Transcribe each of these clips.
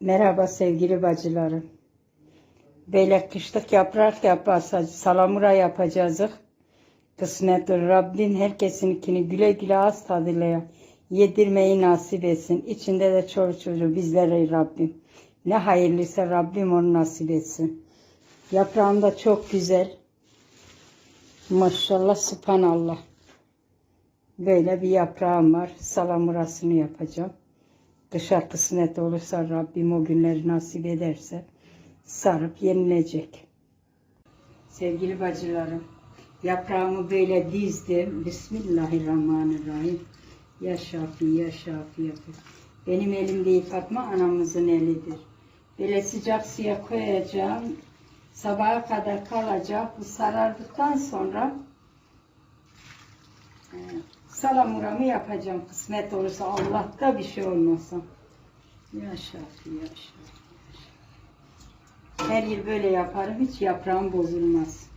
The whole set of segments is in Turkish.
Merhaba sevgili bacılarım. Böyle kışlık yaprak yapacağız, salamura yapacağız. Kısmettir Rabbim herkesinkini güle güle az tadıyla yedirmeyi nasip etsin. İçinde de çoluk çocuğu bizlere Rabbim. Ne hayırlıysa Rabbim onu nasip etsin. Yaprağım da çok güzel. Maşallah subhanallah. Böyle bir yaprağım var. Salamurasını yapacağım. Dışarı kısmet olursa Rabbim o günleri nasip ederse sarıp yenilecek. Sevgili bacılarım, yaprağımı böyle dizdim. Bismillahirrahmanirrahim. Ya Şafi, ya Şafi yapıyor. Benim elim değil Fatma anamızın elidir. Böyle sıcak suya koyacağım. Sabaha kadar kalacak. Bu sarardıktan sonra salamuramı yapacağım. Kısmet olursa Allah'ta bir şey olmasa. Ya Şafi, ya Şafi, ya Şafi. Her yıl böyle yaparım. Hiç yaprağım bozulmaz.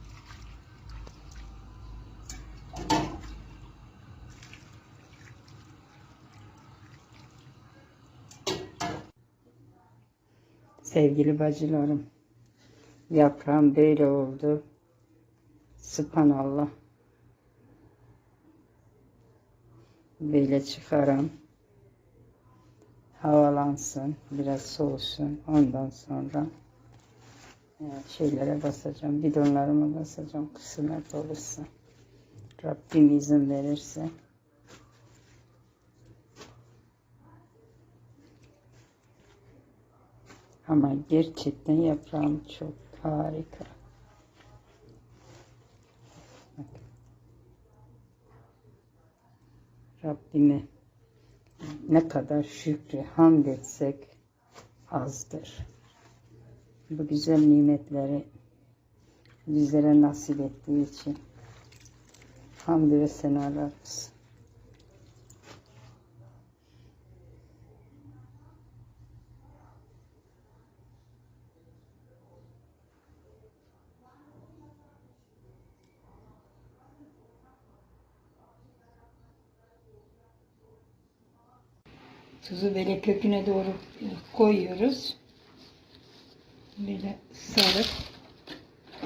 Sevgili bacılarım, yaprağım böyle oldu. Subhanallah. Böyle çıkaram. Havalansın, biraz soğusun. Ondan sonra e, şeylere basacağım, bidonlarıma basacağım kısmet olursa. Rabbim izin verirse. Ama gerçekten yaprağım çok harika. Rabbime ne kadar şükrü hamd etsek azdır. Bu güzel nimetleri bizlere nasip ettiği için hamd ve senalar olsun. Tuzu böyle köküne doğru koyuyoruz. Böyle sarıp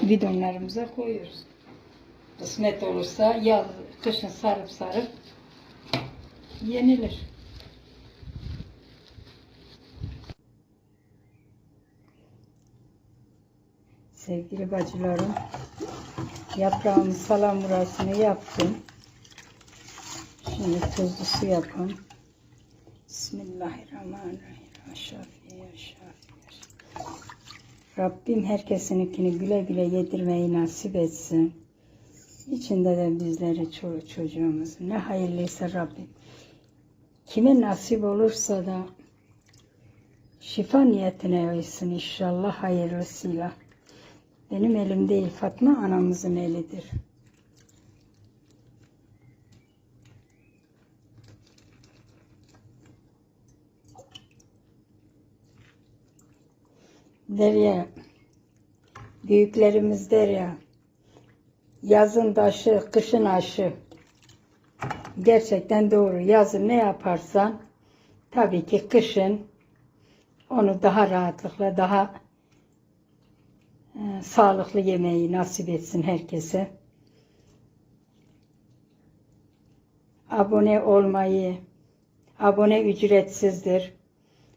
bidonlarımıza koyuyoruz. Kısmet olursa yaz, kışın sarıp sarıp yenilir. Sevgili bacılarım, yaprağımın salamurasını yaptım. Şimdi tuzlu su yapalım. Bismillahirrahmanirrahim. Ya Şafi, ya Şafi, ya Şafi. Rabbim herkesininkini güle güle yedirmeyi nasip etsin. İçinde de bizlere çoluk çocuğumuz. Ne hayırlıysa Rabbim. Kime nasip olursa da şifa niyetine oysun inşallah hayırlısıyla. Benim elim değil Fatma anamızın elidir. Der ya, büyüklerimiz der ya, yazın taşı, kışın aşı. Gerçekten doğru. Yazın ne yaparsan, tabii ki kışın onu daha rahatlıkla, daha e, sağlıklı yemeği nasip etsin herkese. Abone olmayı, abone ücretsizdir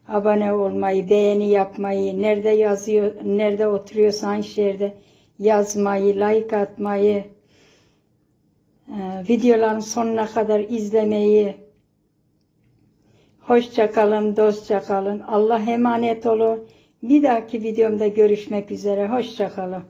abone olmayı, beğeni yapmayı, nerede yazıyor, nerede oturuyorsan yerde yazmayı, like atmayı, e, videoların sonuna kadar izlemeyi. Hoşça kalın, dostça kalın. Allah emanet olun. Bir dahaki videomda görüşmek üzere. Hoşça kalın.